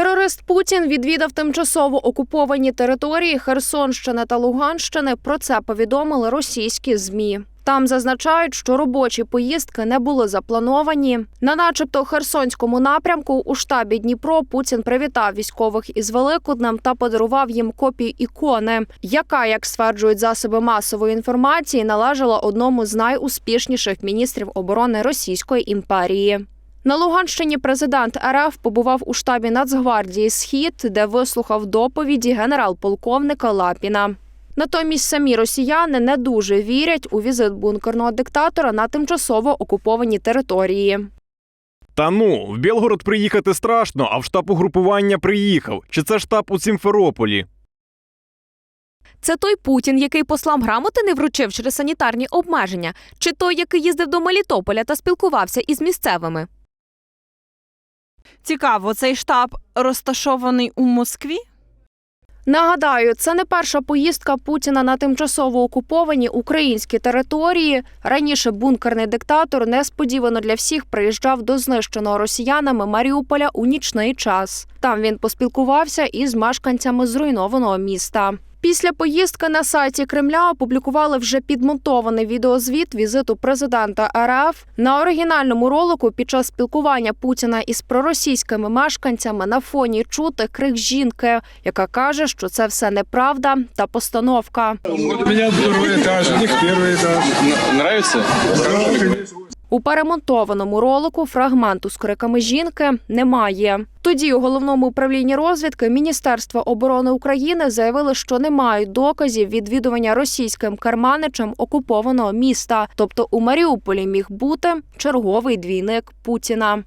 Терорист Путін відвідав тимчасово окуповані території Херсонщини та Луганщини. Про це повідомили російські змі. Там зазначають, що робочі поїздки не були заплановані. На начебто Херсонському напрямку у штабі Дніпро Путін привітав військових із Великоднем та подарував їм копію ікони, яка, як стверджують засоби масової інформації, належала одному з найуспішніших міністрів оборони Російської імперії. На Луганщині президент РФ побував у штабі Нацгвардії Схід, де вислухав доповіді генерал-полковника Лапіна. Натомість самі росіяни не дуже вірять у візит бункерного диктатора на тимчасово окуповані території. Та ну, в Білгород приїхати страшно, а в штаб угрупування приїхав. Чи це штаб у Сімферополі? Це той Путін, який послам грамоти не вручив через санітарні обмеження, чи той, який їздив до Мелітополя та спілкувався із місцевими. Цікаво, цей штаб розташований у Москві? Нагадаю, це не перша поїздка Путіна на тимчасово окуповані українські території. Раніше бункерний диктатор несподівано для всіх приїжджав до знищеного росіянами Маріуполя у нічний час. Там він поспілкувався із мешканцями зруйнованого міста. Після поїздки на сайті Кремля опублікували вже підмонтований відеозвіт візиту президента РФ. На оригінальному ролику під час спілкування Путіна із проросійськими мешканцями на фоні чути крик жінки, яка каже, що це все неправда та постановка. У меня второй этаж, у них первый этаж. Нравится? У перемонтованому ролику фрагменту з криками жінки немає. Тоді у головному управлінні розвідки Міністерства оборони України заявили, що не мають доказів відвідування російським карманичем окупованого міста. Тобто у Маріуполі міг бути черговий двійник Путіна.